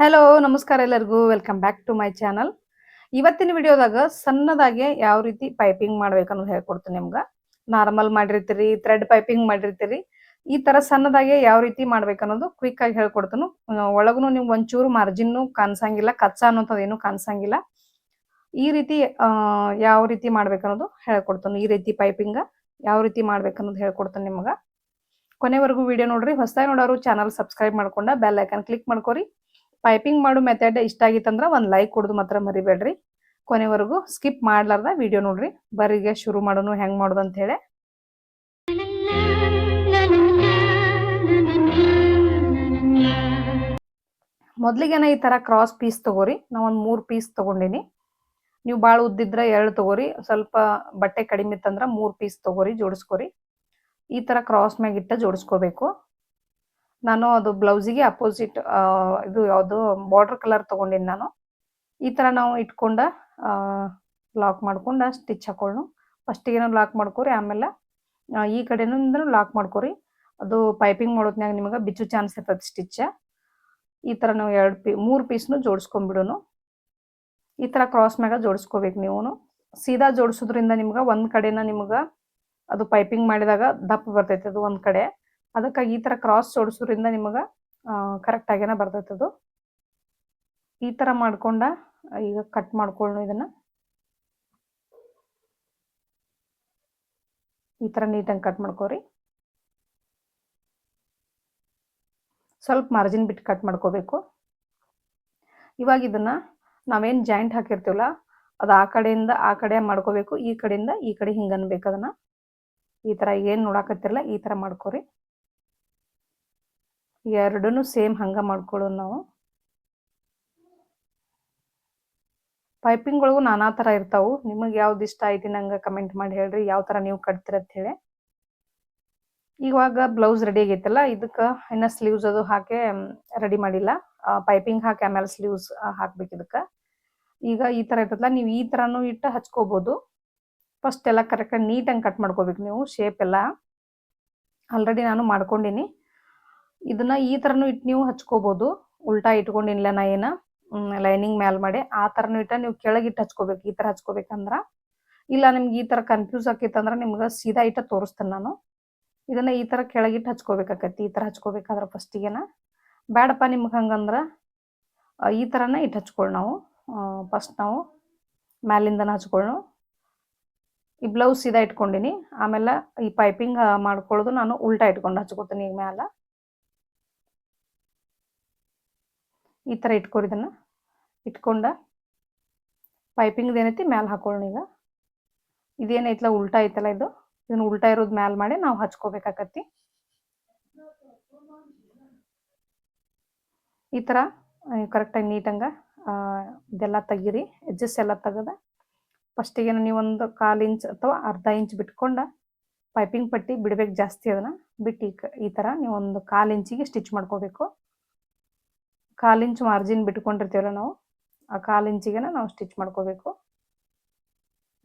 Hello ನಮಸ್ಕಾರ ಎಲ್ಲರಿಗೂ. Welcome back to my channel ಇವತ್ತಿನ ವಿಡಿಯೋದಾಗ ಸಣ್ಣದಾಗೆ ಯಾವ ರೀತಿ ಪೈಪಿಂಗ್ ಮಾಡ್ಬೇಕು ಅನ್ನೋದು ಹೇಳ್ಕೊಡ್ತೀನಿ ನಿಮ್ಗೆ. ನಾರ್ಮಲ್ ಮಾಡಿರ್ತೀರಿ ಥ್ರೆಡ್ ಪೈಪಿಂಗ್ ಮಾಡಿರ್ತೀರಿ, ಈ ತರ ಸಣ್ಣದಾಗೆ ಯಾವ ರೀತಿ ಮಾಡ್ಬೇಕು ಅನ್ನೋದು ಕ್ವಿಕ್ ಆಗಿ ಹೇಳ್ಕೊಡ್ತೀನಿ. ಒಳಗೂ ನೀವು ಒಂಚೂರು ಮಾರ್ಜಿನ್ನು ಕಾಣಿಸಂಗಿಲ್ಲ, ಕಚ್ಚಾ ಅನ್ನೋಂಥದ್ದು ಏನು ಕಾಣಿಸಂಗಿಲ್ಲ. ಈ ರೀತಿ ಯಾವ ರೀತಿ ಮಾಡ್ಬೇಕು ಅನ್ನೋದು ಹೇಳ್ಕೊಡ್ತೀನಿ. ಈ ರೀತಿ ಪೈಪಿಂಗ್ ಯಾವ ರೀತಿ ಮಾಡ್ಬೇಕು ಅನ್ನೋದು ಹೇಳ್ಕೊಡ್ತೀನಿ ನಿಮ್ಗೆ. ಕೊನೆವರೆಗೂ ವಿಡಿಯೋ ನೋಡ್ರಿ. ಹೊಸದಾಗಿ ನೋಡೋರು ಚಾನಲ್ ಸಬ್ಸ್ಕ್ರೈಬ್ ಮಾಡ್ಕೊಂಡ ಬೆಲ್ ಐಕನ್ ಕ್ಲಿಕ್ ಮಾಡ್ಕೊರಿ. ಪೈಪಿಂಗ್ ಮಾಡೋ ಮೆಥಡ್ ಇಷ್ಟ ಆಗಿತ್ತಂದ್ರೆ ಒಂದು ಲೈಕ್ ಕೊಡೋದು ಮಾತ್ರ ಮರಿಬೇಡ್ರಿ. ಕೊನೆವರೆಗೂ ಸ್ಕಿಪ್ ಮಾಡಲಾರ್ದ ವಿಡಿಯೋ ನೋಡ್ರಿ. ಬರಿಗೆ ಶುರು ಮಾಡೋನು ಹೆಂಗೆ ಮಾಡೋದು ಅಂತ ಹೇಳಿ. ಮೊದ್ಲಿಗೆನ ಈ ತರ ಕ್ರಾಸ್ ಪೀಸ್ ತಗೋರಿ. ನಾ ಒಂದು ಮೂರು ಪೀಸ್ ತಗೊಂಡಿನಿ. ನೀವು ಭಾಳ ಉದ್ದಿದ್ರೆ ಎರಡು ತಗೋರಿ. ಸ್ವಲ್ಪ ಬಟ್ಟೆ ಕಡಿಮೆ ಇತ್ತಂದ್ರೆ ಮೂರು ಪೀಸ್ ತಗೋರಿ, ಜೋಡಿಸ್ಕೊರಿ. ಈ ತರ ಕ್ರಾಸ್ ಮ್ಯಾಗಿಟ್ಟ ಜೋಡಿಸ್ಕೋಬೇಕು. ನಾನು ಅದು ಬ್ಲೌಸಿಗೆ ಅಪೋಸಿಟ್ ಇದು ಯಾವುದು ಬಾರ್ಡರ್ ಕಲರ್ ತಗೊಂಡಿನಿ ನಾನು. ಈ ತರ ನಾವು ಇಟ್ಕೊಂಡ ಲಾಕ್ ಮಾಡ್ಕೊಂಡು ಸ್ಟಿಚ್ ಹಾಕೊಳ್ಳು ಫಸ್ಟಿಗೆ ಲಾಕ್ ಮಾಡ್ಕೋರಿ, ಆಮೇಲೆ ಈ ಕಡೆನೂ ಲಾಕ್ ಮಾಡ್ಕೋರಿ. ಅದು ಪೈಪಿಂಗ್ ಮಾಡೋದ್ನಾಗ ನಿಮಗೆ ಬಿಚ್ಚು ಚಾನ್ಸ್ ಇರ್ತದೆ ಸ್ಟಿಚ್ ಈ ತರ ನಾವು ಎರಡು ಪೀ, ಮೂರು ಪೀಸ್ನು ಜೋಡಿಸ್ಕೊಂಡ್ಬಿಡೋನು. ಈ ತರ ಕ್ರಾಸ್ ಮ್ಯಾಗ ಜೋಡಿಸ್ಕೋಬೇಕು ನೀವು ಸೀದಾ ಜೋಡಿಸೋದ್ರಿಂದ ನಿಮ್ಗೆ ಒಂದು ಕಡೆನ ನಿಮ್ಗೆ ಅದು ಪೈಪಿಂಗ್ ಮಾಡಿದಾಗ ದಪ್ಪ ಬರ್ತೈತೆ ಅದು ಒಂದು ಕಡೆ. ಅದಕ್ಕಾಗಿ ಈ ತರ ಕ್ರಾಸ್ ಜೋಡಿಸೋದ್ರಿಂದ ನಿಮಗೆ ಕರೆಕ್ಟ್ ಆಗೇನ ಬರ್ತೈತದು ಈ ತರ ಮಾಡ್ಕೊಂಡ, ಈಗ ಕಟ್ ಮಾಡ್ಕೊಳ್ಳು ಇದನ್ನ. ಈ ತರ ನೀಟಾಗಿ ಕಟ್ ಮಾಡ್ಕೋರಿ. ಸ್ವಲ್ಪ ಮಾರ್ಜಿನ್ ಬಿಟ್ಟು ಕಟ್ ಮಾಡ್ಕೋಬೇಕು. ಇವಾಗ ಇದನ್ನ ನಾವೇನ್ ಜಾಯಿಂಟ್ ಹಾಕಿರ್ತೀವಲ್ಲ, ಅದು ಆ ಕಡೆಯಿಂದ ಆ ಕಡೆ ಮಾಡ್ಕೋಬೇಕು, ಈ ಕಡೆಯಿಂದ ಈ ಕಡೆ ಹಿಂಗನ್ಬೇಕು ಅದನ್ನ. ಈ ತರ ಏನ್ ನೋಡಾಕತ್ತಿರಲ್ಲ, ಈ ತರ ಮಾಡ್ಕೋರಿ. ಎರಡೂ ಸೇಮ್ ಹಂಗ ಮಾಡ್ಕೊಳ್ಳೋಣ ನಾವು. ಪೈಪಿಂಗ್ ಒಳಗು ನಾನಾ ತರ ಇರ್ತಾವು. ನಿಮಗೆ ಯಾವ್ದು ಇಷ್ಟ ಐತಿ ನಂಗೆ ಕಮೆಂಟ್ ಮಾಡಿ ಹೇಳ್ರಿ, ಯಾವ ತರ ನೀವು ಕಟ್ತೀರ ಅಂತ ಹೇಳಿ. ಇವಾಗ ಬ್ಲೌಸ್ ರೆಡಿ ಆಗೈತಲ್ಲ, ಇದಕ್ಕ ಇನ್ನ ಸ್ಲೀವ್ಸ್ ಅದು ಹಾಕಿ ರೆಡಿ ಮಾಡಿಲ್ಲ. ಪೈಪಿಂಗ್ ಹಾಕಿ ಆಮೇಲೆ ಸ್ಲೀವ್ಸ್ ಹಾಕ್ಬೇಕು ಇದಕ್ಕ. ಈಗ ಈ ತರ ಇರ್ತದಲ್ಲ, ನೀವು ಈ ತರಾನು ಇಟ್ಟು ಹಚ್ಕೋಬಹುದು ಫಸ್ಟ್ ಎಲ್ಲ ಕರೆಕ್ಟ್ ನೀಟಾಗಿ ಕಟ್ ಮಾಡ್ಕೋಬೇಕು ನೀವು ಶೇಪ್ ಎಲ್ಲ. ಆಲ್ರೆಡಿ ನಾನು ಮಾಡ್ಕೊಂಡಿನಿ. ಇದನ್ನ ಈ ತರನು ಇಟ್ಟು ನೀವು ಹಚ್ಕೋಬಹುದು ಉಲ್ಟಾ ಇಟ್ಕೊಂಡಿಲ್ಲ ನಾ ಏನ ಲೈನಿಂಗ್ ಮ್ಯಾಲ್ ಮಾಡಿ ಆ ತರನು ಇಟ್ಟ ನೀವು ಕೆಳಗಿಟ್ಟು ಹಚ್ಕೋಬೇಕು, ಈ ತರ ಹಚ್ಕೋಬೇಕಂದ್ರ. ಇಲ್ಲ ನಿಮ್ಗೆ ಈ ತರ ಕನ್ಫ್ಯೂಸ್ ಆಕೈತಂದ್ರ ನಿಮ್ಗೆ ಸೀದಾ ಇಟ್ಟ ತೋರಿಸ್ತೇನೆ ನಾನು. ಇದನ್ನ ಈ ತರ ಕೆಳಗಿಟ್ಟು ಹಚ್ಕೋಬೇಕಾಕತಿ, ಈ ತರ ಹಚ್ಕೋಬೇಕಾದ್ರ ಫಸ್ಟಿಗೆನ ಬೇಡಪ್ಪ ನಿಮ್ಗೆ ಹಂಗಂದ್ರ ಈ ತರನ ಇಟ್ಟು ಹಚ್ಕೊಳ್ಳಿ ನಾವು. ಫಸ್ಟ್ ನಾವು ಮ್ಯಾಲಿಂದನ ಹಚ್ಕೊಳ್ಳು ಈ ಬ್ಲೌಸ್ ಸೀದಾ ಇಟ್ಕೊಂಡಿನಿ, ಆಮೇಲೆ ಈ ಪೈಪಿಂಗ್ ಮಾಡ್ಕೊಳ್ಳೋದು ನಾನು ಉಲ್ಟಾ ಇಟ್ಕೊಂಡು ಹಚ್ಕೋತೀನಿ ಈಗ ಮ್ಯಾಲ. ಈ ತರ ಇಟ್ಕೊರಿ ಇದನ್ನ. ಇಟ್ಕೊಂಡ ಪೈಪಿಂಗ್ ಏನೈತಿ ಮ್ಯಾಲ ಹಾಕೊಳ್ಳೋಣ ಈಗ. ಇದೇನೈತಲ್ಲ ಉಲ್ಟಾ ಐತಲ್ಲ ಇದು. ಇದನ್ನ ಉಲ್ಟಾ ಇರೋದು ಮ್ಯಾಲ್ ಮಾಡಿ ನಾವು ಹಚ್ಕೋಬೇಕಾಕತಿ ಈ ಥರ ಕರೆಕ್ಟಾಗಿ ನೀಟಂಗ ಇದೆಲ್ಲ ತೆಗೀರಿ. ಎಡ್ಜಸ್ ಎಲ್ಲ ತೆಗೆದ ಫಸ್ಟಿಗೆ ನೀವೊಂದು ಕಾಲು ಇಂಚ್ ಅಥವಾ ಅರ್ಧ ಇಂಚ್ ಬಿಟ್ಕೊಂಡು ಪೈಪಿಂಗ್ ಪಟ್ಟಿ ಬಿಡ್ಬೇಕು ಜಾಸ್ತಿ ಅದನ್ನ. ಬಿಟ್ಟು ಈ ಥರ ನೀವೊಂದು ಕಾಲು ಇಂಚಿಗೆ ಸ್ಟಿಚ್ ಮಾಡ್ಕೋಬೇಕು. ಕಾಲು ಇಂಚು ಮಾರ್ಜಿನ್ ಬಿಟ್ಕೊಂಡಿರ್ತೀವಲ್ಲ ನಾವು, ಆ ಕಾಲು ಇಂಚಿಗೆನ ನಾವು ಸ್ಟಿಚ್ ಮಾಡ್ಕೋಬೇಕು.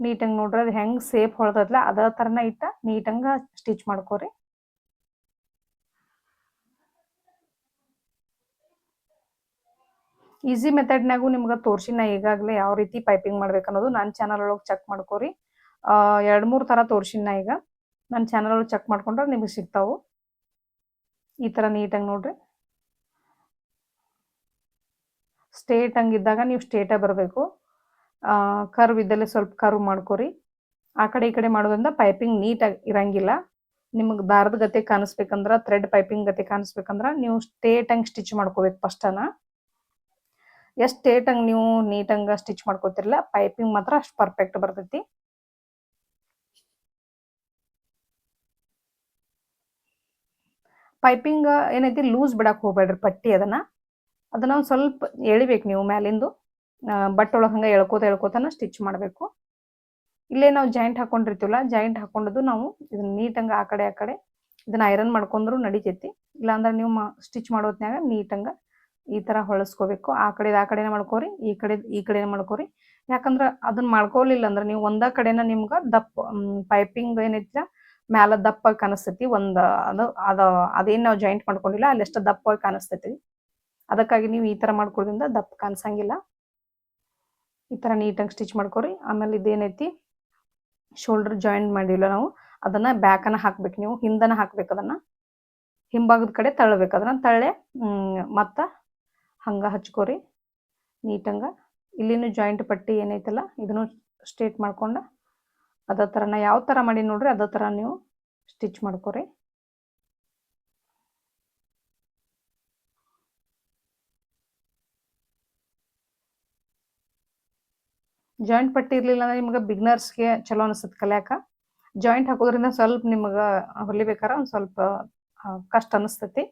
ನೀಟಂಗೆ ನೋಡ್ರಿ, ಅದು ಹೆಂಗೆ ಸೇಫ್ ಹೊಳ್ದಲ್ಲ ಅದೇ ಥರನ ಇಟ್ಟ ನೀಟಂಗೆ ಸ್ಟಿಚ್ ಮಾಡ್ಕೋರಿ. ಈಸಿ ಮೆಥಡ್ನಾಗೂ ನಿಮ್ಗೆ ತೋರ್ಸಿನ ಈಗಾಗಲೇ ಯಾವ ರೀತಿ ಪೈಪಿಂಗ್ ಮಾಡ್ಬೇಕು ಅನ್ನೋದು ನನ್ನ ಚಾನಲ್ ಒಳಗೆ ಚೆಕ್ ಮಾಡ್ಕೋರಿ. ಎರಡು ಮೂರು ಥರ ತೋರ್ಸಿನ ಈಗ. ನನ್ನ ಚಾನಲ್ ಒಳಗೆ ಚೆಕ್ ಮಾಡ್ಕೊಂಡ್ರೆ ನಿಮಗೆ ಸಿಗ್ತಾವು. ಈ ಥರ ನೀಟಾಗಿ ನೋಡ್ರಿ. ಸ್ಟೇಟ್ ಹಂಗಿದ್ದಾಗ ನೀವು ಸ್ಟೇಟೇ ಬರಬೇಕು. ಕರ್ವ್ ಇದ್ದಲ್ಲಿ ಸ್ವಲ್ಪ ಕರ್ವ್ ಮಾಡ್ಕೊರಿ. ಆ ಕಡೆ ಈ ಕಡೆ ಮಾಡೋದ್ರಿಂದ ಪೈಪಿಂಗ್ ನೀಟಾಗಿ ಇರಂಗಿಲ್ಲ. ನಿಮಗೆ ದಾರದ ಗತೆ ಕಾಣಿಸ್ಬೇಕಂದ್ರೆ ಥ್ರೆಡ್ ಪೈಪಿಂಗ್ ಗತೆ ಕಾಣಿಸ್ಬೇಕಂದ್ರೆ ನೀವು ಸ್ಟೇಟ್ ಹಂಗೆ ಸ್ಟಿಚ್ ಮಾಡ್ಕೋಬೇಕು ಫಸ್ಟನ ಎಷ್ಟು ಸ್ಟೇಟ್ ಹಂಗೆ ನೀವು ನೀಟಂಗ ಸ್ಟಿಚ್ ಮಾಡ್ಕೋತಿರಲ್ಲ ಪೈಪಿಂಗ್ ಮಾತ್ರ ಅಷ್ಟು ಪರ್ಫೆಕ್ಟ್ ಬರ್ತೈತಿ. ಪೈಪಿಂಗ್ ಏನೈತಿ ಲೂಸ್ ಬಿಡಕ್ಕೆ ಹೋಗ್ಬೇಡ್ರಿ ಪಟ್ಟಿ ಅದನ್ನ. ಅದನ್ನ ಒಂದು ಸ್ವಲ್ಪ ಎಳಿಬೇಕು ನೀವು ಮ್ಯಾಲಿಂದು. ಬಟ್ಟೊಳಗೆ ಹಂಗೆ ಎಳ್ಕೋತ ಎಳ್ಕೋತನ ಸ್ಟಿಚ್ ಮಾಡಬೇಕು. ಇಲ್ಲೇ ನಾವು ಜಾಯಿಂಟ್ ಹಾಕೊಂಡಿರ್ತೀವಲ್ಲ ಜಾಯಿಂಟ್ ಹಾಕೊಂಡದ್ದು ನಾವು ಇದನ್ನ ನೀಟಂಗ ಆ ಕಡೆ ಆ ಕಡೆ ಇದನ್ನ ಐರನ್ ಮಾಡ್ಕೊಂಡ್ರು ನಡಿತೈತಿ. ಇಲ್ಲಾಂದ್ರೆ ನೀವು ಸ್ಟಿಚ್ ಮಾಡೋತ್ನ್ಯಾಗ ನೀಟಂಗ ಈ ತರ ಹೊಳಸ್ಕೋಬೇಕು. ಆ ಕಡೆ ಆ ಕಡೆನೇ ಮಾಡ್ಕೋರಿ, ಈ ಕಡೆ ಈ ಕಡೆನೇ ಮಾಡ್ಕೋರಿ. ಯಾಕಂದ್ರೆ ಅದನ್ನ ಮಾಡ್ಕೊಲಿಲ್ಲ ಅಂದ್ರೆ ನೀವು ಒಂದ ಕಡೆನ ನಿಮ್ಗೆ ದಪ್ಪ ಪೈಪಿಂಗ್ ಏನೈತಿ ಮ್ಯಾಲ ದಪ್ಪಾಗಿ ಕಾಣಿಸ್ತೈತಿ. ಒಂದು ಅದು, ಅದ, ಅದೇನ್ ನಾವು ಜಾಯಿಂಟ್ ಮಾಡ್ಕೊಂಡಿಲ್ಲ ಅಲ್ಲಿ ಎಷ್ಟು ದಪ್ಪವಾಗಿ ಕಾಣಿಸ್ತೈತಿ. ಅದಕ್ಕಾಗಿ ನೀವು ಈ ಥರ ಮಾಡ್ಕೊಳ್ಳೋದ್ರಿಂದ ದಪ್ಪ ಕಾಣಿಸಂಗಿಲ್ಲ. ಈ ಥರ ನೀಟಾಗಿ ಸ್ಟಿಚ್ ಮಾಡ್ಕೊರಿ. ಆಮೇಲೆ ಇದೇನೈತಿ? ಶೋಲ್ಡರ್ ಜಾಯಿಂಟ್ ಮಾಡಿಲ್ಲ ನಾವು. ಅದನ್ನು ಬ್ಯಾಕನ್ನು ಹಾಕ್ಬೇಕು ನೀವು. ಹಿಂದನ ಹಾಕ್ಬೇಕು ಅದನ್ನು. ಹಿಂಭಾಗದ ಕಡೆ ತಳ್ಳಬೇಕು. ಅದನ್ನು ತಳ್ಳೆ ಮತ್ತು ಹಂಗೆ ಹಚ್ಕೋರಿ. ನೀಟಂಗ. ಇಲ್ಲಿನೂ ಜಾಯಿಂಟ್ ಪಟ್ಟಿ ಏನೈತಲ್ಲ, ಇದನ್ನು ಸ್ಟ್ರೇಟ್ ಮಾಡ್ಕೊಂಡು ಅದೇ ಥರನ ಯಾವ ಥರ ಮಾಡಿ ನೋಡ್ರಿ ಅದೇ ಥರ ನೀವು ಸ್ಟಿಚ್ ಮಾಡ್ಕೊರಿ. ಜಾಯಿಂಟ್ ಪಟ್ಟಿ ಇರಲಿಲ್ಲ ಅಂದ್ರೆ ನಿಮ್ಗೆ ಬಿಗ್ನರ್ಸ್ಗೆ ಚಲೋ ಅನಿಸುತ್ತೆ ಕಲಿಯಾಕ. ಜಾಯಿಂಟ್ ಹಾಕೋದ್ರಿಂದ ಸ್ವಲ್ಪ ನಿಮಗೆ ಹೊಲಿಬೇಕಾರ ಒಂದು ಸ್ವಲ್ಪ ಕಷ್ಟ ಅನಿಸ್ತೈತಿ.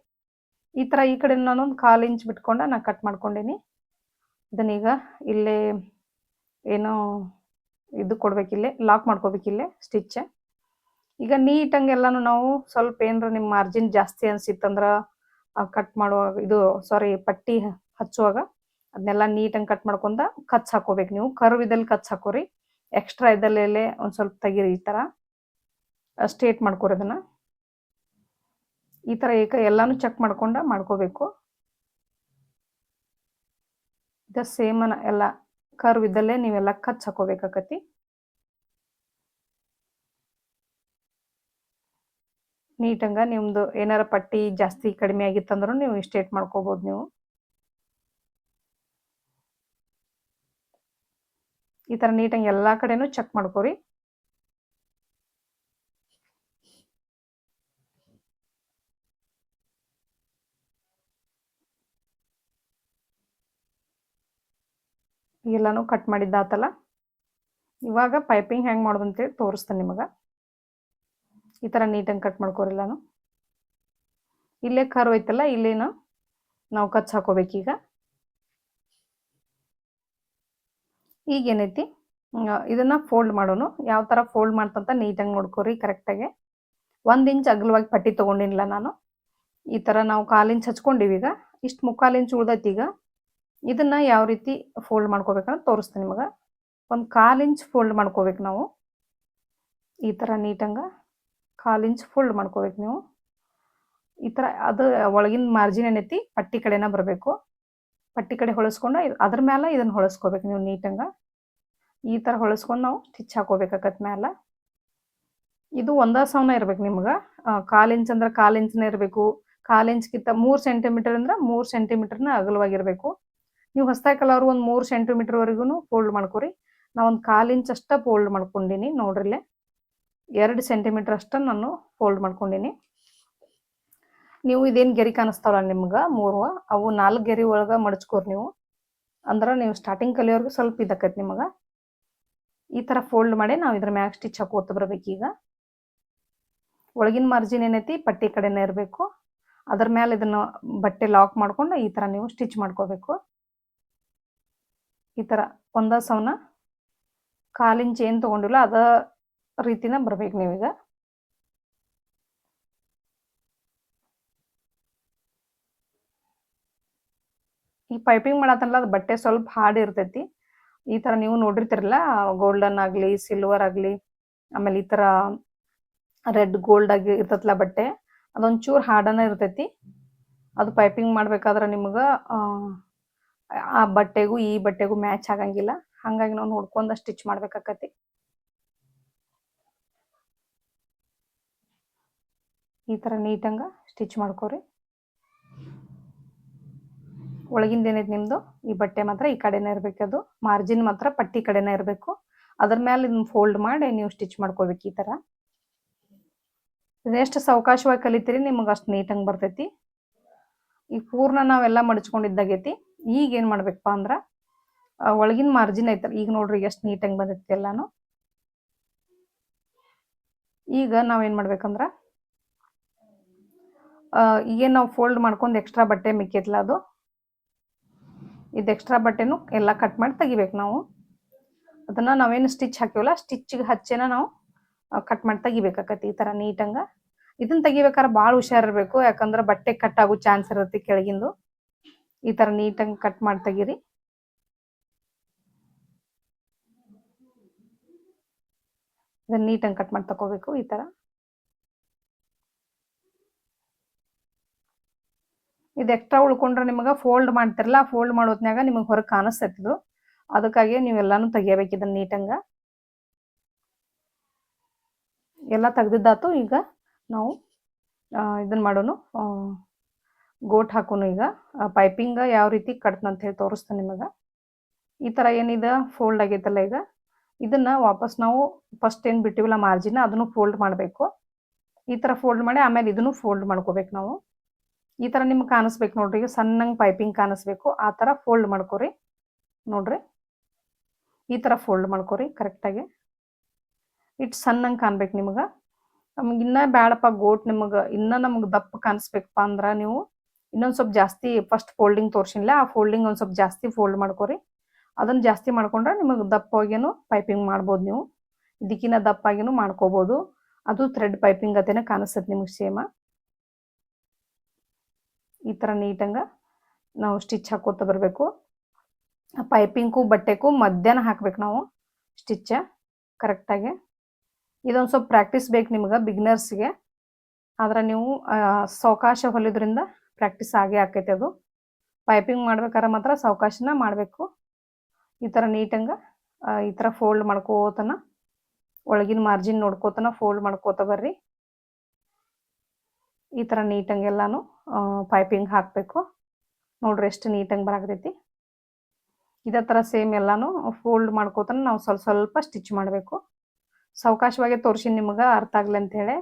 ಈ ಥರ ಈ ಕಡೆ ನಾನು ಒಂದು ಕಾಲು ಇಂಚ್ ಬಿಟ್ಕೊಂಡು ನಾನು ಕಟ್ ಮಾಡ್ಕೊಂಡೀನಿ. ಇದನ್ನೀಗ ಇಲ್ಲೇ ಏನೋ ಇದು ಕೊಡ್ಬೇಕಿಲ್ಲೇ ಲಾಕ್ ಮಾಡ್ಕೋಬೇಕಿಲ್ಲೇ ಸ್ಟಿಚ್ ಈಗ ನೀಟಂಗೆ ಎಲ್ಲಾನು ನಾವು ಸ್ವಲ್ಪ ಏನಾರ ನಿಮ್ಮ ಮಾರ್ಜಿನ್ ಜಾಸ್ತಿ ಅನ್ಸಿತ್ತಂದ್ರೆ ಕಟ್ ಮಾಡುವಾಗ ಇದು ಸಾರಿ ಪಟ್ಟಿ ಹಚ್ಚುವಾಗ ಅದನ್ನೆಲ್ಲ ನೀಟಾಗಿ ಕಟ್ ಮಾಡ್ಕೊಂಡ ಕಚ್ ಹಾಕೋಬೇಕು ನೀವು. ಕರ್ವ್ ಇದೆಲ್ಲ ಕಚ್ ಹಾಕೋರಿ. ಎಕ್ಸ್ಟ್ರಾ ಇದ್ದಲ್ಲೇ ಒಂದ್ ಸ್ವಲ್ಪ ತೆಗೀರಿ ಈ ತರ. ಸ್ಟ್ರೇಟ್ ಮಾಡ್ಕೊರಿ ಅದನ್ನ. ಈ ತರ ಏಕ ಎಲ್ಲಾನು ಚೆಕ್ ಮಾಡ್ಕೊಂಡ ಮಾಡ್ಕೋಬೇಕು. ಸೇಮ್ ಸೇಮನ ಎಲ್ಲ ಕರ್ವ್ ಇದ್ದಲ್ಲೇ ನೀವೆಲ್ಲ ಕಚ್ ಹಾಕೋಬೇಕಾಕತಿ. ನೀಟಂಗ ನಿಮ್ದು ಏನಾರ ಪಟ್ಟಿ ಜಾಸ್ತಿ ಕಡಿಮೆ ಆಗಿತ್ತಂದ್ರೂ ನೀವು ಸ್ಟೇಟ್ ಮಾಡ್ಕೋಬಹುದು ನೀವು. ಈ ತರ ನೀಟಾಗಿ ಎಲ್ಲಾ ಕಡೆನೂ ಚೆಕ್ ಮಾಡ್ಕೋರಿ. ಎಲ್ಲಾನು ಕಟ್ ಮಾಡಿದ್ದಾತಲ್ಲ ಇವಾಗ ಪೈಪಿಂಗ್ ಹ್ಯಾಂಗ್ ಮಾಡೋದು ಅಂತೇಳಿ ತೋರಿಸ್ತೇನೆ ನಿಮಗೆ. ಈ ಥರ ನೀಟಾಗಿ ಕಟ್ ಮಾಡ್ಕೋರಿಲ್ಲಾನು ಇಲ್ಲೇ ಕರ್ವ್ ಐತಲ್ಲ, ಇಲ್ಲೇನು ನಾವು ಕಚ್ ಹಾಕೋಬೇಕೀಗ ಈಗ ಏನೈತಿ ಇದನ್ನ ಫೋಲ್ಡ್ ಮಾಡೋನು. ಯಾವ ತರ ಫೋಲ್ಡ್ ಮಾಡ್ತಂತ ನೀಟಾಗಿ ನೋಡ್ಕೋರಿ ಕರೆಕ್ಟಾಗಿ ಒಂದು ಇಂಚ್ ಅಗಲವಾಗಿ ಪಟ್ಟಿ ತಗೊಂಡಿಲ್ಲ ನಾನು. ಈ ತರ ನಾವು ಕಾಲು ಇಂಚ್ ಹಚ್ಕೊಂಡಿವಿ ಈಗ. ಇಷ್ಟು ಮುಕ್ಕಾಲು ಇಂಚ್ ಉಳ್ದೈತಿ ಈಗ. ಇದನ್ನ ಯಾವ ರೀತಿ ಫೋಲ್ಡ್ ಮಾಡ್ಕೋಬೇಕಂತ ತೋರಿಸ್ತೀನಿ ನಿಮಗೆ. ಒಂದು ಕಾಲು ಇಂಚ್ ಫೋಲ್ಡ್ ಮಾಡ್ಕೋಬೇಕು ನಾವು. ಈ ಥರ ನೀಟಂಗ ಕಾಲು ಇಂಚ್ ಫೋಲ್ಡ್ ಮಾಡ್ಕೋಬೇಕು ನೀವು. ಈ ತರ ಅದು ಒಳಗಿನ ಮಾರ್ಜಿನ್ ಏನೈತಿ? ಪಟ್ಟಿ ಕಡೆನ ಬರಬೇಕು. ಪಟ್ಟಿ ಕಡೆ ಹೊಳಸ್ಕೊಂಡು ಅದ್ರ ಮೇಲೆ ಇದನ್ನ ಹೊಳಸ್ಕೋಬೇಕು ನೀವು ನೀಟಂಗ. ಈ ತರ ಹೊಳಸ್ಕೊಂಡು ನಾವು ಸ್ಟಿಚ್ ಹಾಕೋಬೇಕಾಗತ್ತೆ ಮ್ಯಾಲ. ಇದು ಒಂದ ಸವನ ಇರ್ಬೇಕು ನಿಮ್ಗೆ. ಕಾಲು ಇಂಚ್ ಅಂದ್ರೆ ಕಾಲು ಇಂಚ್ನ ಇರಬೇಕು. ಕಾಲು ಇಂಚ್ಗಿಂತ ಮೂರು ಸೆಂಟಿಮೀಟರ್ ಅಂದ್ರೆ ಮೂರು ಸೆಂಟಿಮೀಟರ್ನ ಅಗಲವಾಗಿರಬೇಕು. ನೀವು ಹೊಸದಾಗಿ ಒಂದ್ ಮೂರ್ ಸೆಂಟಿಮೀಟರ್ ಸೆಂಟಿಮೀಟರ್ವರೆಗೂ ಫೋಲ್ಡ್ ಮಾಡ್ಕೊರಿ. ನಾ ಒಂದು ಕಾಲು ಇಂಚ್ ಅಷ್ಟ ಫೋಲ್ಡ್ ಮಾಡ್ಕೊಂಡಿನಿ ನೋಡ್ರಿಲ್ಲೇ. ಎರಡು ಸೆಂಟಿಮೀಟರ್ ಅಷ್ಟ ನಾನು ಫೋಲ್ಡ್ ಮಾಡ್ಕೊಂಡಿನಿ. ನೀವು ಇದೇನು ಗೆರಿ ಕಾಣಿಸ್ತಾವಲ್ಲ ನಿಮ್ಗೆ ಮೂರು, ಅವು ನಾಲ್ಕು ಗೆರಿ ಒಳಗೆ ಮಡಚ್ಕೋರಿ ನೀವು. ಅಂದ್ರೆ ನೀವು ಸ್ಟಾರ್ಟಿಂಗ್ ಕಲಿಯೋರ್ಗು ಸ್ವಲ್ಪ ಇದಕ್ಕೈತಿ ನಿಮಗೆ. ಈ ಥರ ಫೋಲ್ಡ್ ಮಾಡಿ ನಾವು ಇದ್ರ ಮ್ಯಾಗ ಸ್ಟಿಚ್ ಹಾಕೋತ ಈಗ. ಒಳಗಿನ ಮಾರ್ಜಿನ್ ಏನೈತಿ? ಪಟ್ಟಿ ಕಡೆನೇ ಇರಬೇಕು. ಅದ್ರ ಮೇಲೆ ಇದನ್ನು ಬಟ್ಟೆ ಲಾಕ್ ಮಾಡ್ಕೊಂಡು ಈ ಥರ ನೀವು ಸ್ಟಿಚ್ ಮಾಡ್ಕೋಬೇಕು. ಈ ಥರ ಒಂದ ಸವನ ಕಾಲಿಂಚ್ ಏನು ತೊಗೊಂಡಿಲ್ಲ ಅದ ರೀತಿನ ಬರ್ಬೇಕು ನೀವೀಗ. ಈ ಪೈಪಿಂಗ್ ಮಾಡತ್ತಲ್ಲ ಅದು ಬಟ್ಟೆ ಸ್ವಲ್ಪ ಹಾರ್ಡ್ ಇರ್ತೈತಿ. ಈ ತರ ನೀವು ನೋಡಿರ್ತೀರಲ್ಲ ಗೋಲ್ಡನ್ ಆಗಲಿ ಸಿಲ್ವರ್ ಆಗಲಿ, ಆಮೇಲೆ ಈ ಥರ ರೆಡ್ ಗೋಲ್ಡ್ ಆಗಿ ಇರ್ತೈತಲ್ಲ ಬಟ್ಟೆ, ಅದೊಂಚೂರು ಹಾರ್ಡನ ಇರ್ತೈತಿ. ಅದು ಪೈಪಿಂಗ್ ಮಾಡ್ಬೇಕಾದ್ರೆ ನಿಮ್ಗೆ, ಆ ಬಟ್ಟೆಗೂ ಈ ಬಟ್ಟೆಗೂ ಮ್ಯಾಚ್ ಆಗಂಗಿಲ್ಲ. ಹಾಗಾಗಿ ನಾವು ನೋಡ್ಕೊಂಡ ಸ್ಟಿಚ್ ಮಾಡ್ಬೇಕಾಕತಿ. ಈ ತರ ನೀಟಂಗ ಸ್ಟಿಚ್ ಮಾಡ್ಕೊರಿ. ಒಳಗಿಂದ ಏನೈತೆ ನಿಮ್ಮದು ಈ ಬಟ್ಟೆ ಮಾತ್ರ ಈ ಕಡೆನೇ ಇರಬೇಕು ಅದು. ಮಾರ್ಜಿನ್ ಮಾತ್ರ ಪಟ್ಟಿ ಕಡೆನೇ ಇರಬೇಕು. ಅದ್ರ ಮೇಲೆ ಇದನ್ನ ಫೋಲ್ಡ್ ಮಾಡಿ ನೀವು ಸ್ಟಿಚ್ ಮಾಡ್ಕೋಬೇಕು ಈ ಥರ ಇದೆಷ್ಟು ಸಾವಕಾಶವಾಗಿ ಕಲಿತೀರಿ ನಿಮಗೆ ಅಷ್ಟು ನೀಟಂಗೆ ಬರ್ತೈತಿ. ಈಗ ಪೂರ್ಣ ನಾವೆಲ್ಲ ಮಡಚ್ಕೊಂಡಿದ್ದಾಗೈತಿ. ಈಗ ಏನು ಮಾಡ್ಬೇಕಪ್ಪ ಅಂದ್ರೆ ಒಳಗಿನ ಮಾರ್ಜಿನ್ ಐತಲ್ಲ, ಈಗ ನೋಡ್ರಿ ಎಷ್ಟು ನೀಟಾಗಿ ಬಂದೈತಿ ಎಲ್ಲಾನು. ಈಗ ನಾವೇನು ಮಾಡ್ಬೇಕಂದ್ರೆ ಈಗೇನು ನಾವು ಫೋಲ್ಡ್ ಮಾಡ್ಕೊಂಡು ಎಕ್ಸ್ಟ್ರಾ ಬಟ್ಟೆ ಮಿಕ್ಕೈತಲ್ಲ ಅದು. ಇದು ಎಕ್ಸ್ಟ್ರಾ ಬಟ್ಟೆನು ಎಲ್ಲ ಕಟ್ ಮಾಡಿ ತೆಗಿಬೇಕು ನಾವು. ಅದನ್ನ ನಾವೇನು ಸ್ಟಿಚ್ ಹಾಕಿವಲ್ಲ ಸ್ಟಿಚ್ಗೆ ಹಚ್ಚೇನ ನಾವು ಕಟ್ ಮಾಡಿ ತೆಗಿಬೇಕಾಕತಿ ಈ ಥರ ನೀಟಂಗ ಇದನ್ನ ತೆಗಿಬೇಕಾದ್ರೆ ಭಾಳ ಹುಷಾರಿರ್ಬೇಕು ಯಾಕಂದ್ರೆ ಬಟ್ಟೆ ಕಟ್ ಆಗೋ ಚಾನ್ಸ್ ಇರುತ್ತೆ ಕೆಳಗಿಂದು. ಈ ಥರ ನೀಟಂಗೆ ಕಟ್ ಮಾಡಿ ತೆಗೀರಿ. ಇದನ್ನ ನೀಟಂಗೆ ಕಟ್ ಮಾಡಿ ತಗೋಬೇಕು ಈ ಥರ ಇದು ಎಕ್ಸ್ಟ್ರಾ ಉಳ್ಕೊಂಡ್ರೆ ನಿಮಗೆ ಫೋಲ್ಡ್ ಮಾಡ್ತಿರಲ್ಲ ಫೋಲ್ಡ್ ಮಾಡೋದ್ನಾಗ ನಿಮಗೆ ಹೊರಗೆ ಕಾಣಿಸ್ತೈತಿ ಇದು. ಅದಕ್ಕಾಗಿ ನೀವೆಲ್ಲಾನು ತೆಗಿಯಬೇಕು ಇದನ್ನ ನೀಟಂಗ ಎಲ್ಲ ತೆಗ್ದಿದ್ದಾತು, ಈಗ ನಾವು ಇದನ್ನ ಮಾಡೋನು ಗೋಟ್ ಹಾಕೋನು ಈಗ. ಪೈಪಿಂಗ್ ಯಾವ ರೀತಿ ಕಟ್ತಂತ ಹೇಳಿ ತೋರಿಸ್ತೇನೆ ನಿಮಗೆ. ಈ ಥರ ಏನಿದೆ ಫೋಲ್ಡ್ ಆಗೈತಲ್ಲ ಈಗ. ಇದನ್ನ ವಾಪಸ್ ನಾವು ಫಸ್ಟ್ ಏನು ಬಿಟ್ಟಿವಲ್ಲ ಮಾರ್ಜಿನ ಅದನ್ನು ಫೋಲ್ಡ್ ಮಾಡಬೇಕು. ಈ ಥರ ಫೋಲ್ಡ್ ಮಾಡಿ ಆಮೇಲೆ ಇದನ್ನು ಫೋಲ್ಡ್ ಮಾಡ್ಕೋಬೇಕು ನಾವು. ಈ ಥರ ನಿಮ್ಗೆ ಕಾಣಿಸ್ಬೇಕು ನೋಡ್ರಿ. ಸಣ್ಣಂಗ್ ಪೈಪಿಂಗ್ ಕಾಣಿಸ್ಬೇಕು. ಆ ಥರ ಫೋಲ್ಡ್ ಮಾಡ್ಕೊರಿ. ನೋಡ್ರಿ. ಈ ಥರ ಫೋಲ್ಡ್ ಮಾಡ್ಕೊರಿ ಕರೆಕ್ಟಾಗಿ ಇಟ್ ಸಣ್ಣಂಗ್ ಕಾಣ್ಬೇಕು ನಿಮ್ಗೆ. ನಮ್ಗೆ ಇನ್ನ ಬ್ಯಾಡಪ್ಪ ಗೋಟ್ ನಿಮಗೆ. ಇನ್ನ ನಮ್ಗೆ ದಪ್ಪ ಕಾಣಿಸ್ಬೇಕಪ್ಪ ಅಂದ್ರೆ ನೀವು ಇನ್ನೊಂದು ಸ್ವಲ್ಪ ಜಾಸ್ತಿ ಫಸ್ಟ್ ಫೋಲ್ಡಿಂಗ್ ತೋರ್ಸಿಲ್ಲ ಆ ಫೋಲ್ಡಿಂಗ್ ಒಂದು ಸ್ವಲ್ಪ ಜಾಸ್ತಿ ಫೋಲ್ಡ್ ಮಾಡ್ಕೊರಿ. ಅದನ್ನ ಜಾಸ್ತಿ ಮಾಡ್ಕೊಂಡ್ರೆ ನಿಮಗೆ ದಪ್ಪವಾಗೇನು ಪೈಪಿಂಗ್ ಮಾಡ್ಬೋದು ನೀವು. ಇದಕ್ಕಿನ್ನ ದಪ್ಪಾಗಿನೂ ಮಾಡ್ಕೋಬಹುದು ಅದು ಥ್ರೆಡ್ ಪೈಪಿಂಗ್ ಅದೇನೆ ಕಾಣಿಸ್ತದೆ ನಿಮಗೆ ಸೇಮ ಈ ಥರ ನೀಟಂಗ ನಾವು ಸ್ಟಿಚ್ ಹಾಕೋತ ಬರಬೇಕು. ಪೈಪಿಂಗು ಬಟ್ಟೆಗೂ ಮಧ್ಯಾಹ್ನ ಹಾಕ್ಬೇಕು ನಾವು ಸ್ಟಿಚ್ಚ ಕರೆಕ್ಟಾಗಿ ಇದೊಂದು ಸ್ವಲ್ಪ ಪ್ರಾಕ್ಟೀಸ್ ಬೇಕು ನಿಮ್ಗೆ ಬಿಗ್ನರ್ಸ್ಗೆ ಆದ್ರೆ ನೀವು ಸಾವಕಾಶ ಹೊಲಿದ್ರಿಂದ ಪ್ರಾಕ್ಟೀಸ್ ಆಗೇ ಆಕೈತೆ ಅದು. ಪೈಪಿಂಗ್ ಮಾಡ್ಬೇಕಾದ್ರೆ ಮಾತ್ರ ಸಾವಕಾಶನ ಮಾಡಬೇಕು. ಈ ಥರ ನೀಟಂಗ ಈ ಥರ ಫೋಲ್ಡ್ ಮಾಡ್ಕೋತನ, ಒಳಗಿನ ಮಾರ್ಜಿನ್ ನೋಡ್ಕೋತನ ಫೋಲ್ಡ್ ಮಾಡ್ಕೋತ ಬರ್ರಿ. ಈ ಥರ ನೀಟಾಗಿ ಎಲ್ಲಾನು ಪೈಪಿಂಗ್ ಹಾಕಬೇಕು. ನೋಡ್ರಿ ಎಷ್ಟು ನೀಟಂಗೆ ಬರಾಕತೈತಿ ಇದೇ ಥರ ಸೇಮ್ ಎಲ್ಲಾನು ಫೋಲ್ಡ್ ಮಾಡ್ಕೋತನ ನಾವು ಸ್ವಲ್ಪ ಸ್ವಲ್ಪ ಸ್ಟಿಚ್ ಮಾಡಬೇಕು. ಸಾವಕಾಶವಾಗಿ ತೋರಿಸಿ ನಿಮಗೆ ಅರ್ಥ ಆಗಲಿ ಅಂತ ಹೇಳಿ.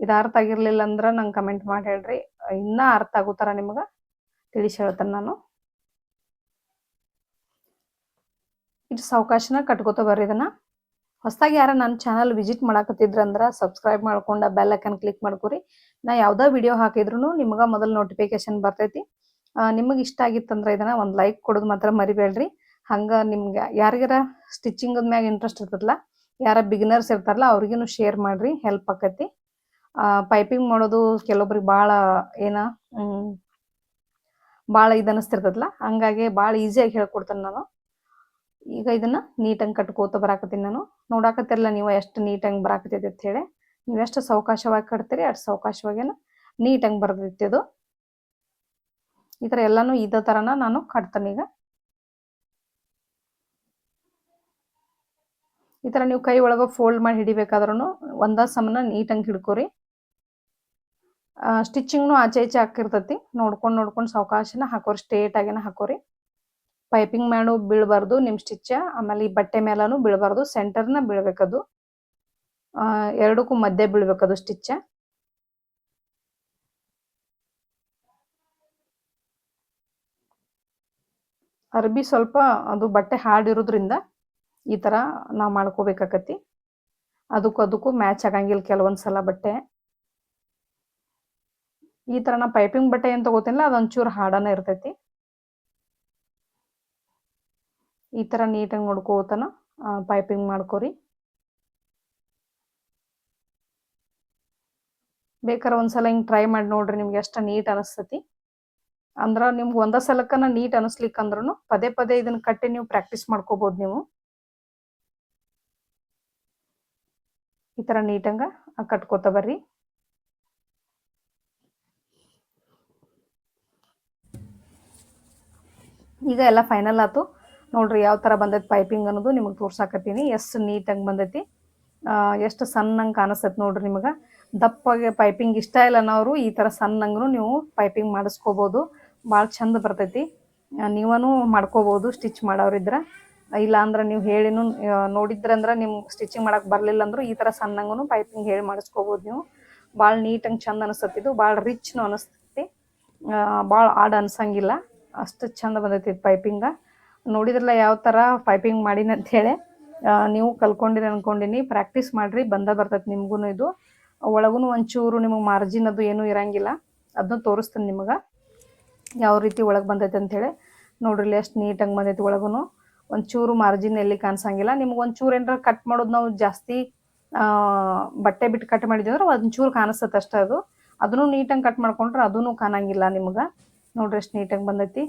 ಇದು ಅರ್ಥ ಆಗಿರಲಿಲ್ಲ ಅಂದ್ರೆ ನಂಗೆ ಕಮೆಂಟ್ ಮಾಡಿ ಹೇಳ್ರಿ. ಇನ್ನೂ ಅರ್ಥ ಆಗೋ ಥರ ನಿಮಗೆ ತಿಳಿಸಿ ಹೇಳ್ತೇನೆ ನಾನು. ಇದು ಸಾವಕಾಶನ ಕಟ್ಕೋತ ಬರ್ರಿ ಇದನ್ನ. ಹೊಸದಾಗಿ ಯಾರ ನನ್ನ ಚಾನಲ್ ವಿಸಿಟ್ ಮಾಡಾಕತ್ತಿದ್ರಂದ್ರ ಸಬ್ಸ್ಕ್ರೈಬ್ ಮಾಡ್ಕೊಂಡ ಬೆಲ್ ಐಕನ್ ಕ್ಲಿಕ್ ಮಾಡ್ಕೊರಿ. ನಾ ಯಾವ್ದೋ ವಿಡಿಯೋ ಹಾಕಿದ್ರು ನಿಮ್ಗೆ ಮೊದಲು ನೋಟಿಫಿಕೇಶನ್ ಬರ್ತೈತಿ. ನಿಮಗೆ ಇಷ್ಟ ಆಗಿತ್ತಂದ್ರೆ ಇದನ್ನ ಒಂದು ಲೈಕ್ ಕೊಡೋದು ಮಾತ್ರ ಮರಿಬೇಡ್ರಿ. ಹಂಗೆ ನಿಮ್ಗೆ ಯಾರಿಗಾರ ಸ್ಟಿಚಿಂಗ್ ಮ್ಯಾಗ ಇಂಟ್ರೆಸ್ಟ್ ಇರ್ತದಲ್ಲ ಯಾರ ಬಿಗಿನರ್ಸ್ ಇರ್ತಾರಲ್ಲ ಅವ್ರಿಗೂ ಶೇರ್ ಮಾಡ್ರಿ ಹೆಲ್ಪ್ ಆಕತಿ ಪೈಪಿಂಗ್ ಮಾಡೋದು ಕೆಲವೊಬ್ರಿಗೆ ಭಾಳ ಏನ ಭಾಳ ಇದನ್ನಿಸ್ತಿರ್ತದಲ್ಲ ಹಂಗಾಗಿ ಭಾಳ ಈಸಿಯಾಗಿ ಹೇಳ್ಕೊಡ್ತೇನೆ ನಾನು. ಈಗ ಇದನ್ನ ನೀಟಂಗೆ ಕಟ್ಕೋತ ಬರಾಕತ್ತೀನಿ ನಾನು. ನೋಡಾಕತ್ತಿರಲ್ಲ ನೀವು ಎಷ್ಟು ನೀಟಂಗೆ ಬರಾಕತ್ತೈತಿ ಅಂತ ಹೇಳಿ. ನೀವು ಎಷ್ಟು ಸಾವಕಾಶವಾಗಿ ಕಟ್ತೀರಿ, ಅಷ್ಟು ಸಾವಕಾಶವಾಗೇನ ನೀಟಂಗೆ ಬರ್ತೈತಿ ಅದು. ಈ ಥರ ಎಲ್ಲಾನು ಇದೇ ಥರನ ನಾನು ಕಟ್ತೇನೆ ಈಗ. ಈ ತರ ನೀವು ಕೈ ಒಳಗ ಫೋಲ್ಡ್ ಮಾಡಿ ಹಿಡಿಬೇಕಾದ್ರೂ ಒಂದ ಸಮನ ನೀಟಂಗೆ ಹಿಡ್ಕೊರಿ. ಸ್ಟಿಚಿಂಗ್ನು ಆಚೆ ಈಚೆ ಹಾಕಿರ್ತೈತಿ. ನೋಡ್ಕೊಂಡು ನೋಡ್ಕೊಂಡು ಸಾವಕಾಶನ ಹಾಕೋರಿ ಸ್ಟ್ರೇಟ್ ಆಗಿನ ಹಾಕೋರಿ. ಪೈಪಿಂಗ್ ಮೇಲೂ ಬೀಳಬಾರ್ದು ನಿಮ್ಮ ಸ್ಟಿಚ್ ಆಮೇಲೆ ಈ ಬಟ್ಟೆ ಮೇಲೂ ಬೀಳಬಾರ್ದು ಸೆಂಟರ್ನ ಬೀಳ್ಬೇಕದು. ಎರಡಕ್ಕೂ ಮಧ್ಯೆ ಬೀಳ್ಬೇಕದು ಸ್ಟಿಚ್ ಅರ್ಬಿ ಸ್ವಲ್ಪ ಅದು ಬಟ್ಟೆ ಹಾರ್ಡ್ ಇರೋದ್ರಿಂದ ಈ ಥರ ನಾವು ಮಾಡ್ಕೋಬೇಕಾಕತಿ. ಅದಕ್ಕೂ ಅದಕ್ಕೂ ಮ್ಯಾಚ್ ಆಗಂಗಿಲ್ಲ ಕೆಲವೊಂದು ಸಲ ಬಟ್ಟೆ. ಈ ಥರ ನಾ ಪೈಪಿಂಗ್ ಬಟ್ಟೆ ಏನು ತಗೋತೀನಿಲ್ಲ ಅದೊಂಚೂರು ಹಾರ್ಡನ ಇರ್ತೈತಿ. ಈ ತರ ನೀಟಾಗಿ ನೋಡ್ಕೋತನ ಪೈಪಿಂಗ್ ಮಾಡ್ಕೋರಿ. ಬೇಕಾರೆ ಒಂದ್ಸಲ ಹಿಂಗೆ ಟ್ರೈ ಮಾಡಿ ನೋಡ್ರಿ ನಿಮ್ಗೆ ಎಷ್ಟು ನೀಟ್ ಅನಿಸ್ತತಿ. ಅಂದ್ರ ನಿಮ್ಗೆ ಒಂದ ಸಲಕ್ಕನ ನೀಟ್ ಅನಿಸ್ಲಿಕ್ಕಂದ್ರೂ ಪದೇ ಪದೇ ಇದನ್ನ ಕಟ್ಟಿ ನೀವು ಪ್ರಾಕ್ಟೀಸ್ ಮಾಡ್ಕೋಬೋದು ನೀವು. ಈ ತರ ನೀಟಂಗ ಕಟ್ಕೋತ ಬರ್ರಿ. ಈಗ ಎಲ್ಲ ಫೈನಲ್ ಆಯ್ತು ನೋಡ್ರಿ ಯಾವ ಥರ ಬಂದೈತಿ ಪೈಪಿಂಗ್ ಅನ್ನೋದು ನಿಮಗೆ ತೋರ್ಸಾಕತ್ತೀನಿ. ಎಷ್ಟು ನೀಟಾಗಿ ಬಂದೈತಿ. ಎಷ್ಟು ಸಣ್ಣಂಗೆ ಕಾಣಿಸ್ತೈತಿ ನೋಡ್ರಿ ನಿಮಗೆ. ದಪ್ಪಗೆ ಪೈಪಿಂಗ್ ಇಷ್ಟ ಇಲ್ಲ ಅನ್ನೋರು ಈ ಥರ ಸಣ್ಣಂಗೂ ನೀವು ಪೈಪಿಂಗ್ ಮಾಡಿಸ್ಕೋಬೋದು. ಭಾಳ ಚಂದ ಬರ್ತೈತಿ. ನೀವೂ ಮಾಡ್ಕೋಬೋದು ಸ್ಟಿಚ್ ಮಾಡೋರಿದ್ರೆ. ಇಲ್ಲ ಅಂದ್ರೆ ನೀವು ಹೇಳಿನೂ ನೋಡಿದ್ರಂದ್ರೆ ನಿಮ್ಗೆ ಸ್ಟಿಚಿಂಗ್ ಮಾಡೋಕೆ ಬರಲಿಲ್ಲ ಅಂದ್ರೂ ಈ ಥರ ಸಣ್ಣಂಗೂ ಪೈಪಿಂಗ್ ಹೇಳಿ ಮಾಡಿಸ್ಕೋಬೋದು ನೀವು. ಭಾಳ ನೀಟಾಗಿ ಚಂದ ಅನಿಸ್ತೈತಿ. ಇದು ಭಾಳ ರಿಚ್ನು ಅನಿಸ್ತೈತಿ. ಭಾಳ ಆಡ್ ಅನ್ಸಂಗಿಲ್ಲ. ಅಷ್ಟು ಚಂದ ಬಂದೈತಿ ಪೈಪಿಂಗ ನೋಡಿದ್ರಲ್ಲ ಯಾವ ಥರ ಪೈಪಿಂಗ್ ಮಾಡೀನಿ ಅಂಥೇಳಿ ನೀವು ಕಲ್ಕೊಂಡಿರಿ ಅಂದ್ಕೊಂಡಿನಿ ಪ್ರಾಕ್ಟೀಸ್ ಮಾಡಿರಿ, ಬಂದ ಬರ್ತೈತೆ ನಿಮ್ಗೂ ಇದು. ಒಳಗೂ ಒಂಚೂರು ನಿಮಗೆ ಮಾರ್ಜಿನ್ ಅದು ಏನೂ ಇರಂಗಿಲ್ಲ. ಅದನ್ನ ತೋರಿಸ್ತೀನಿ ನಿಮಗೆ. ಯಾವ ರೀತಿ ಒಳಗೆ ಬಂದೈತೆ ಅಂಥೇಳಿ ನೋಡ್ರಿ ಎಷ್ಟು ನೀಟಾಗಿ ಬಂದೈತಿ ಒಳಗೂ ಒಂಚೂರು ಮಾರ್ಜಿನ್ ಎಲ್ಲಿ ಕಾಣಿಸಂಗಿಲ್ಲ. ನಿಮ್ಗೆ ಒಂಚೂರು ಏನಾರ ಕಟ್ ಮಾಡೋದು ನಾವು ಜಾಸ್ತಿ ಬಟ್ಟೆ ಬಿಟ್ಟು ಕಟ್ ಮಾಡಿದ್ವಿ ಅಂದ್ರೆ ಒಂಚೂರು ಕಾಣಿಸ್ತದೆ ಅಷ್ಟೇ ಅದು. ಅದನ್ನು ನೀಟಾಗಿ ಕಟ್ ಮಾಡ್ಕೊಂಡ್ರೆ ಅದೂ ಕಾಣಂಗಿಲ್ಲ ನಿಮ್ಗೆ. ನೋಡ್ರಿ ಎಷ್ಟು ನೀಟಾಗಿ ಬಂದೈತಿ.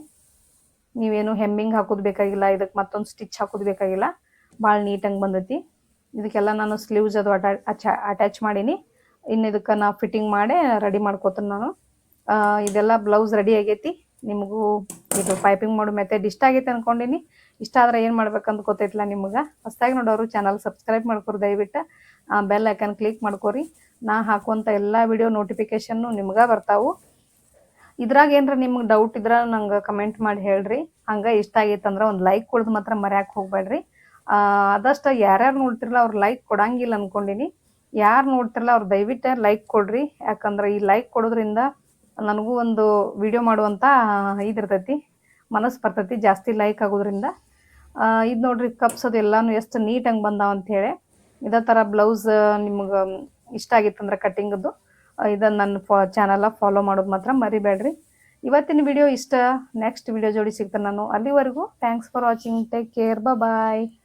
ನೀವೇನು ಹೆಮ್ಮಿಂಗ್ ಹಾಕೋದು ಬೇಕಾಗಿಲ್ಲ ಇದಕ್ಕೆ ಮತ್ತೊಂದು ಸ್ಟಿಚ್ ಹಾಕೋದು ಬೇಕಾಗಿಲ್ಲ. ಭಾಳ ನೀಟಾಗಿ ಬಂದೈತಿ. ಇದಕ್ಕೆಲ್ಲ ನಾನು ಸ್ಲೀವ್ಸ್ ಅದು ಅಟ್ಯಾ ಅಟ್ಯಾಚ್ ಮಾಡೀನಿ. ಇನ್ನು ಇದಕ್ಕೆ ನಾ ಫಿಟ್ಟಿಂಗ್ ಮಾಡಿ ರೆಡಿ ಮಾಡ್ಕೋತೀನಿ ನಾನು. ಇದೆಲ್ಲ ಬ್ಲೌಸ್ ರೆಡಿ ಆಗೈತಿ. ನಿಮಗೂ ಇದು ಪೈಪಿಂಗ್ ಮಾಡೋ ಮೆಥಡ್ ಇಷ್ಟ ಆಗೈತೆ ಅನ್ಕೊಂಡಿನಿ. ಇಷ್ಟ ಆದ್ರೆ ಏನು ಮಾಡ್ಬೇಕಂತ ಗೊತ್ತೈತಿಲ್ಲ ನಿಮ್ಗೆ? ಹೊಸ್ದಾಗಿ ನೋಡೋರು ಚಾನಲ್ ಸಬ್ಸ್ಕ್ರೈಬ್ ಮಾಡ್ಕೊರಿ ದಯವಿಟ್ಟು. ಬೆಲ್ ಐಕನ್ ಕ್ಲಿಕ್ ಮಾಡ್ಕೊರಿ. ನಾ ಹಾಕುವಂಥ ಎಲ್ಲ ವಿಡಿಯೋ ನೋಟಿಫಿಕೇಷನ್ನು ನಿಮ್ಗೆ ಬರ್ತಾವು. ಇದ್ರಾಗ ಏನ್ರ ನಿಮ್ಗೆ ಡೌಟ್ ಇದ್ರ ನಂಗೆ ಕಮೆಂಟ್ ಮಾಡಿ ಹೇಳ್ರಿ. ಹಂಗೆ ಇಷ್ಟ ಆಗೈತೆ ಅಂದ್ರೆ ಒಂದು ಲೈಕ್ ಕೊಡೋದು ಮಾತ್ರ ಮರ್ಯಾಕೆ ಹೋಗ್ಬೇಡ್ರಿ ಆದಷ್ಟು ಯಾರ್ಯಾರು ನೋಡ್ತಿರಲ್ಲ ಅವ್ರು ಲೈಕ್ ಕೊಡಂಗಿಲ್ಲ ಅನ್ಕೊಂಡಿನಿ. ಯಾರು ನೋಡ್ತಿರಲ್ಲ ಅವ್ರು ದಯವಿಟ್ಟು ಲೈಕ್ ಕೊಡ್ರಿ. ಯಾಕಂದ್ರೆ ಈ ಲೈಕ್ ಕೊಡೋದ್ರಿಂದ ನನಗೂ ಒಂದು ವಿಡಿಯೋ ಮಾಡುವಂಥ ಇದಿರ್ತೈತಿ ಮನಸ್ಸು ಬರ್ತೈತಿ ಜಾಸ್ತಿ ಲೈಕ್ ಆಗೋದ್ರಿಂದ. ಇದು ನೋಡ್ರಿ ಕಪ್ಸ್ ಎಲ್ಲಾನು ಎಷ್ಟು ನೀಟಾಗಿ ಬಂದಾವ ಅಂತ ಹೇಳಿ. ಇದೇ ಥರ ಬ್ಲೌಸ್ ನಿಮ್ಗೆ ಇಷ್ಟ ಆಗಿತ್ತಂದ್ರೆ ಕಟ್ಟಿಂಗದ್ದು ಇದನ್ನು ನನ್ನ ಫಾ ಚಾನಲ ಫಾಲೋ ಮಾಡೋದು ಮಾತ್ರ ಮರಿಬೇಡ್ರಿ. ಇವತ್ತಿನ ವಿಡಿಯೋ ಇಷ್ಟ. ನೆಕ್ಸ್ಟ್ ವಿಡಿಯೋ ಜೋಡಿ ಸಿಗ್ತೇನೆ ನಾನು. ಅಲ್ಲಿವರೆಗೂ thanks for watching take care bye